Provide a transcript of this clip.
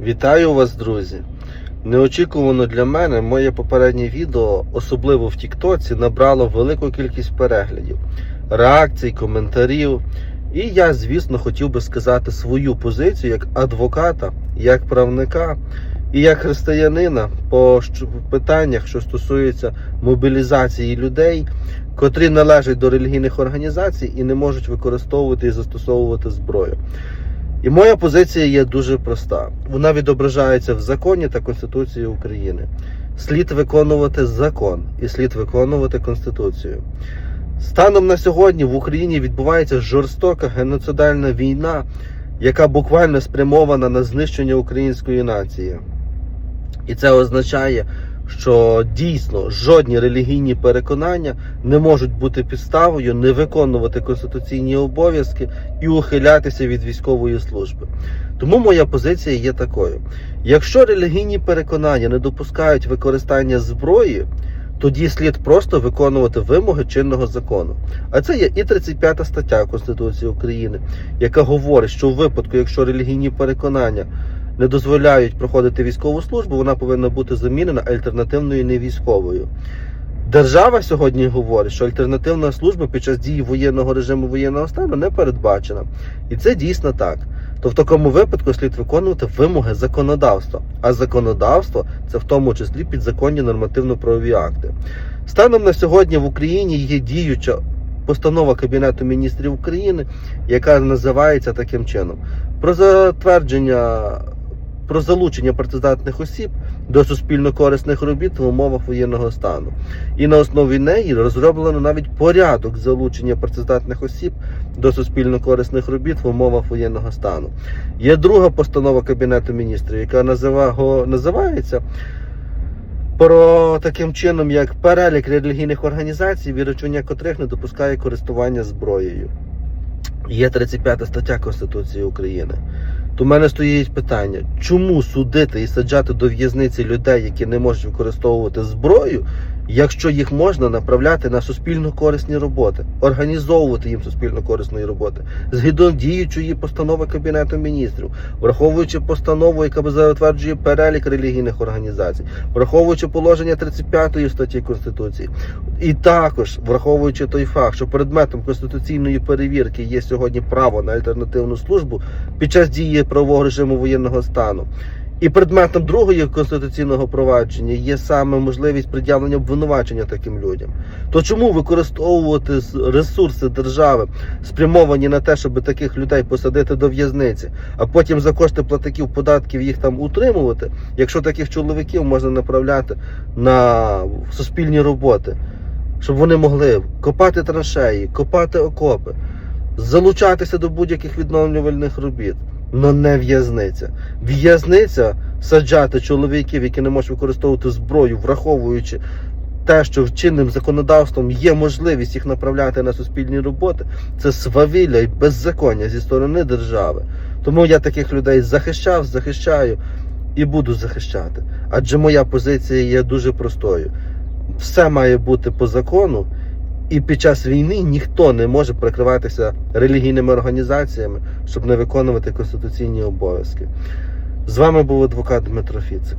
Вітаю вас, друзі! Неочікувано для мене моє попереднє відео, особливо в Тіктоці, набрало велику кількість переглядів, реакцій, коментарів. І я, звісно, хотів би сказати свою позицію як адвоката, як правника і як християнина по питаннях, що стосуються мобілізації людей, котрі належать до релігійних організацій і не можуть використовувати і застосовувати зброю. І моя позиція є дуже проста. Вона відображається в законі та Конституції України. Слід виконувати закон і слід виконувати Конституцію. Станом на сьогодні в Україні відбувається жорстока геноцидальна війна, яка буквально спрямована на знищення української нації. І це означає, що дійсно жодні релігійні переконання не можуть бути підставою не виконувати конституційні обов'язки і ухилятися від військової служби. Тому моя позиція є такою: якщо релігійні переконання не допускають використання зброї, тоді слід просто виконувати вимоги чинного закону. А це є і 35 стаття Конституції України, яка говорить, що у випадку, якщо релігійні переконання не дозволяють проходити військову службу, вона повинна бути замінена альтернативною невійськовою. Держава сьогодні говорить, що альтернативна служба під час дії воєнного режиму воєнного стану не передбачена. І це дійсно так. То в такому випадку слід виконувати вимоги законодавства. А законодавство це в тому числі підзаконні нормативно-правові акти. Станом на сьогодні в Україні є діюча постанова Кабінету міністрів України, яка називається таким чином: про затвердження про залучення працездатних осіб до суспільно-корисних робіт в умовах воєнного стану. І на основі неї розроблено навіть порядок залучення працездатних осіб до суспільно-корисних робіт в умовах воєнного стану. Є друга постанова Кабінету міністрів, яка називається про таким чином, як перелік релігійних організацій, віручення котрих не допускає користування зброєю. Є 35 стаття Конституції України. То в мене стоїть питання, чому судити і саджати до в'язниці людей, які не можуть використовувати зброю, якщо їх можна направляти на суспільно корисні роботи, організовувати їм суспільно корисної роботи, згідно діючої постанови Кабінету міністрів, враховуючи постанову, яка затверджує перелік релігійних організацій, враховуючи положення 35 статті Конституції, і також враховуючи той факт, що предметом конституційної перевірки є сьогодні право на альтернативну службу під час дії правового режиму воєнного стану. І предметом другого конституційного провадження є саме можливість пред'явлення обвинувачення таким людям. То чому використовувати ресурси держави, спрямовані на те, щоб таких людей посадити до в'язниці, а потім за кошти платників податків їх там утримувати, якщо таких чоловіків можна направляти на суспільні роботи, щоб вони могли копати траншеї, копати окопи, залучатися до будь-яких відновлювальних робіт. Но не в'язниця. В'язниця саджати чоловіків, які не можуть використовувати зброю, враховуючи те, що чинним законодавством є можливість їх направляти на суспільні роботи, це свавілля і беззаконня зі сторони держави. Тому я таких людей захищав, захищаю і буду захищати. Адже моя позиція є дуже простою. Все має бути по закону, і під час війни ніхто не може прикриватися релігійними організаціями, щоб не виконувати конституційні обов'язки. З вами був адвокат Дмитро Фіцик.